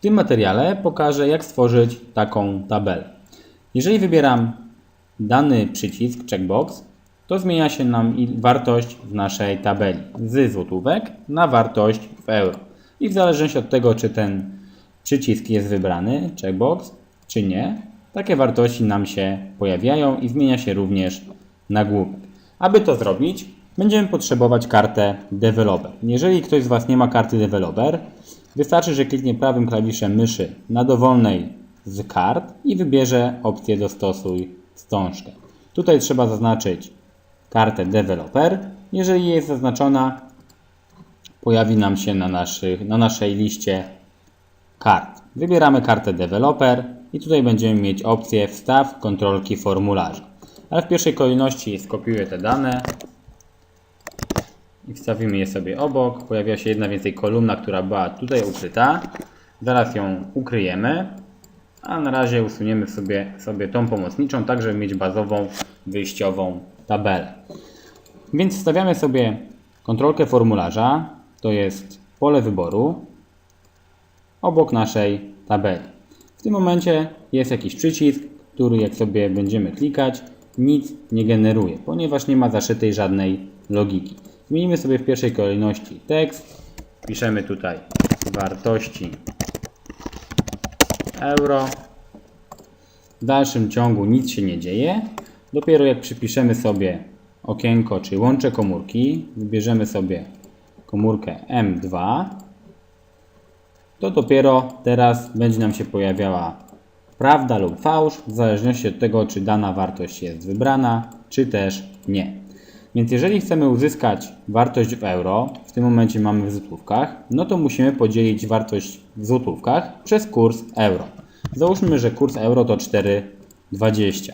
tym materiale pokażę, jak stworzyć taką tabelę. Jeżeli wybieram dany przycisk, checkbox, to zmienia się nam wartość w naszej tabeli z złotówek na wartość w euro. I w zależności od tego, czy ten przycisk jest wybrany, checkbox, czy nie, takie wartości nam się pojawiają i zmienia się również nagłówek. Aby to zrobić, będziemy potrzebować kartę developer. Jeżeli ktoś z Was nie ma karty developer, wystarczy, że kliknie prawym klawiszem myszy na dowolnej z kart i wybierze opcję dostosuj wstążkę. Tutaj trzeba zaznaczyć kartę developer. Jeżeli jest zaznaczona, pojawi nam się na, naszych, na naszej liście kart. Wybieramy kartę developer i tutaj będziemy mieć opcję wstaw kontrolki formularza. Ale w pierwszej kolejności skopiuję te dane i wstawimy je sobie obok. Pojawia się jedna więcej kolumna, która była tutaj ukryta. Zaraz ją ukryjemy, a na razie usuniemy sobie, sobie tą pomocniczą, tak żeby mieć bazową, wyjściową tabelę. Więc wstawiamy sobie kontrolkę formularza, to jest pole wyboru, obok naszej tabeli. W tym momencie jest jakiś przycisk, który jak sobie będziemy klikać, nic nie generuje, ponieważ nie ma zaszytej żadnej logiki. Zmienimy sobie w pierwszej kolejności tekst, piszemy tutaj wartości euro. W dalszym ciągu nic się nie dzieje. Dopiero jak przypiszemy sobie okienko, czy łącze komórki, wybierzemy sobie komórkę M2, to dopiero teraz będzie nam się pojawiała prawda lub fałsz, w zależności od tego, czy dana wartość jest wybrana, czy też nie. Więc jeżeli chcemy uzyskać wartość w euro, w tym momencie mamy w złotówkach, no to musimy podzielić wartość w złotówkach przez kurs euro. Załóżmy, że kurs euro to 4,20.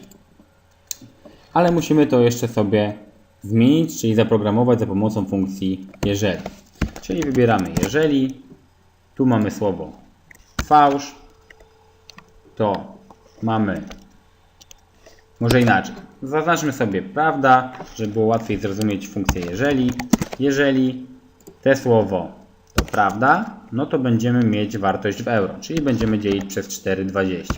Ale musimy to jeszcze sobie zmienić, czyli zaprogramować za pomocą funkcji jeżeli. Czyli wybieramy jeżeli, tu mamy słowo fałsz, to mamy, może inaczej, zaznaczmy sobie prawda, żeby było łatwiej zrozumieć funkcję jeżeli. Jeżeli te słowo to prawda, no to będziemy mieć wartość w euro, czyli będziemy dzielić przez 4,20.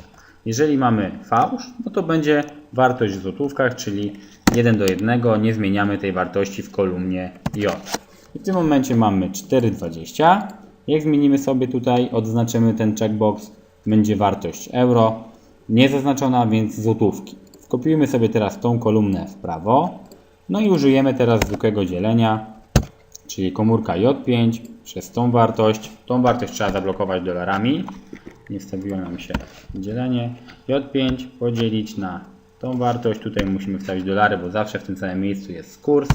Jeżeli mamy fałsz, no to będzie wartość w złotówkach, czyli 1 do 1, nie zmieniamy tej wartości w kolumnie J. I w tym momencie mamy 4,20. Jak zmienimy sobie tutaj, odznaczymy ten checkbox, będzie wartość euro, niezaznaczona, więc złotówki. Skopiujemy sobie teraz tą kolumnę w prawo, no i użyjemy teraz zwykłego dzielenia, czyli komórka J5 przez tą wartość. Tą wartość trzeba zablokować dolarami. Nie wstawiło nam się dzielenie. J5 podzielić na tą wartość. Tutaj musimy wstawić dolary, bo zawsze w tym samym miejscu jest kurs.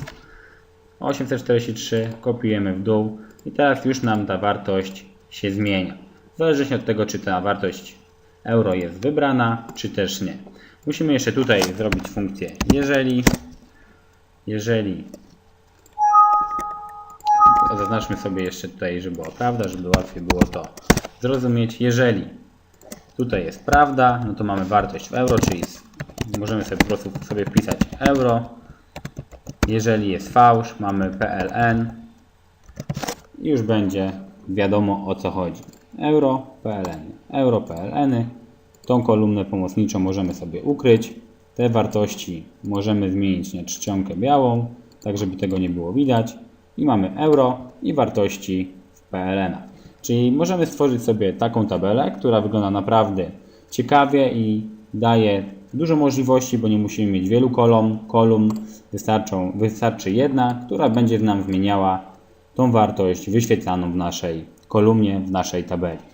843 kopiujemy w dół i teraz już nam ta wartość się zmienia. Zależy od tego, czy ta wartość euro jest wybrana, czy też nie. Musimy jeszcze tutaj zrobić funkcję jeżeli. Jeżeli zaznaczmy sobie jeszcze tutaj, żeby była prawda, żeby łatwiej było to zrozumieć. Jeżeli tutaj jest prawda, no to mamy wartość w euro, czyli możemy sobie po prostu sobie wpisać euro. Jeżeli jest fałsz, mamy PLN i już będzie wiadomo o co chodzi. Euro, PLN, euro, PLN. Tą kolumnę pomocniczą możemy sobie ukryć. Te wartości możemy zmienić na czcionkę białą, tak żeby tego nie było widać. I mamy euro i wartości w PLN. Czyli możemy stworzyć sobie taką tabelę, która wygląda naprawdę ciekawie i daje dużo możliwości, bo nie musimy mieć wielu kolumn. kolumn. Wystarczą, wystarczy jedna, która będzie nam zmieniała tą wartość wyświetlaną w naszej kolumnie, w naszej tabeli.